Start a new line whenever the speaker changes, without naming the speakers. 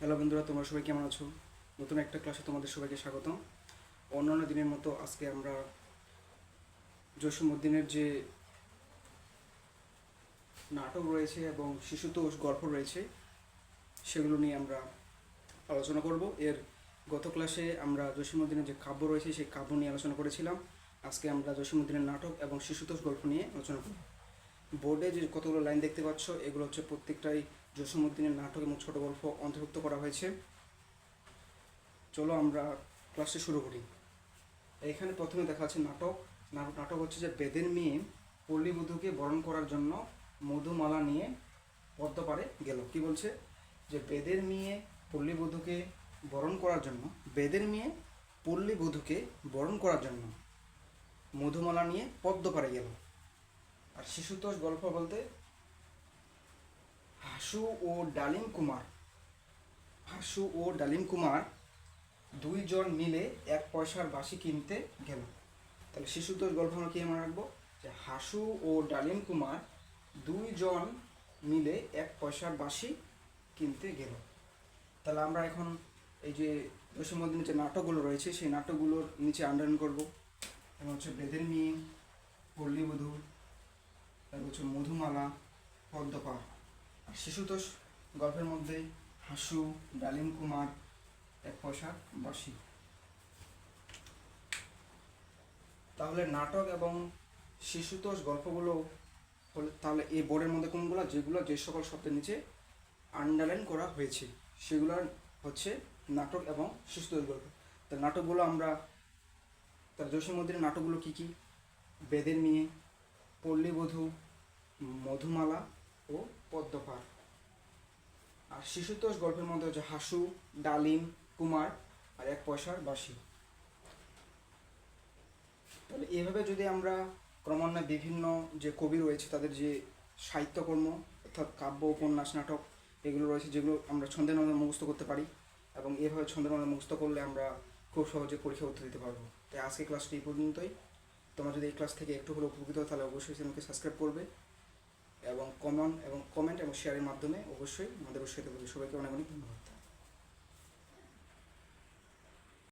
Hello বন্ধুরা, তোমরা সবাই কেমন আছো? নতুন একটা ক্লাসে তোমাদের সবাইকে স্বাগতম। অন্যান্য দিনের মতো আজকে আমরা জসীমউদ্দিনের যে নাটক রয়েছে এবং শিশুতোষ গল্প রয়েছে, সেগুলো নিয়ে আমরা আলোচনা করব। এর গত ক্লাসে আমরা জসীমউদ্দিনের যে কাব্য রয়েছে, সেই কাব্য নিয়ে আলোচনা করেছিলাম। আজকে আমরা জসীমউদ্দিনের নাটক এবং শিশুতোষ গল্প নিয়ে আলোচনা করব। বোর্ডে যে কতগুলো লাইন দেখতে পাচ্ছ, এগুলো হচ্ছে প্রত্যেকটাই জসীমউদ্দিনের নাটক এবং ছোট গল্প অন্তর্ভুক্ত করা হয়েছে। চলো আমরা ক্লাসটি শুরু করি। এখানে প্রথমে দেখা যাচ্ছে নাটক। নাটক হচ্ছে যে বেদের মেয়ে পল্লীবধূকে বরণ করার জন্য মধুমালা নিয়ে পদ্ম পারে গেল। কি বলছে? যে বেদের মেয়ে পল্লীবধূকে বরণ করার জন্য, বেদের মেয়ে পল্লীবধূকে বরণ করার জন্য মধুমালা নিয়ে পদ্ম পারে গেল। আর শিশুতোষ গল্প বলতে হাসু ও ডালিম কুমার। হাসু ও ডালিম কুমার দুইজন মিলে এক পয়সার বাঁশি কিনতে গেল। তাহলে শিশুতোষ গল্প আমরা কি মনে রাখব? যে হাসু ও ডালিম কুমার দুইজন মিলে এক পয়সার বাসি কিনতে গেল। তাহলে আমরা এখন এই যে দশমদিনের যে নাটকগুলো রয়েছে, সেই নাটকগুলোর নিচে আন্ডারলাইন করব। এবং হচ্ছে বেদের মেয়ে পল্লীবধূ হচ্ছে মধুমালা পদ্মপা আর শিশুতোষ, গল্পের মধ্যে হাসু, ডালিম কুমার, এক পয়সার বাসি তাহলে নাটক এবং শিশুতোষ গল্পগুলো হলে তাহলে এই বোর্ডের মধ্যে কোনগুলো? যেগুলো যে সকল শব্দের নিচে আন্ডারলাইন করা হয়েছে, সেগুলো হচ্ছে নাটক এবং শিশুতোষ গল্প। তা নাটকগুলো আমরা তার জসীমদ্দিনের নাটকগুলো কী কী? বেদের মেয়ে পল্লীবধূ, মধুমালা ও পদ্মপাড় আর শিশুতোষ গল্পের মধ্যে হচ্ছে হাসু, ডালিম, কুমার আর এক পয়সার বাসি তাহলে এভাবে যদি আমরা ক্রমান্বয়ে বিভিন্ন যে কবি রয়েছে, তাদের যে সাহিত্যকর্ম অর্থাৎ কাব্য, উপন্যাস, নাটক এগুলো রয়েছে, যেগুলো আমরা ছন্দের মাধ্যমে মুখস্থ করতে পারি এবং এভাবে ছন্দের মাধ্যমে মুখস্থ করলে আমরা খুব সহজে পরীক্ষা উত্তর দিতে পারব। তাই আজকে ক্লাসটি এই পর্যন্তই। তোমরা যদি এই ক্লাস থেকে একটু হলেও উপকৃত হও, তাহলে অবশ্যই চ্যানেলকে সাবস্ক্রাইব করবে এবং কমন এবং কমেন্ট এবং শেয়ারের মাধ্যমে অবশ্যই আমাদের উৎসাহিত করবে। সবাইকে অনেক অনেক ধন্যবাদ।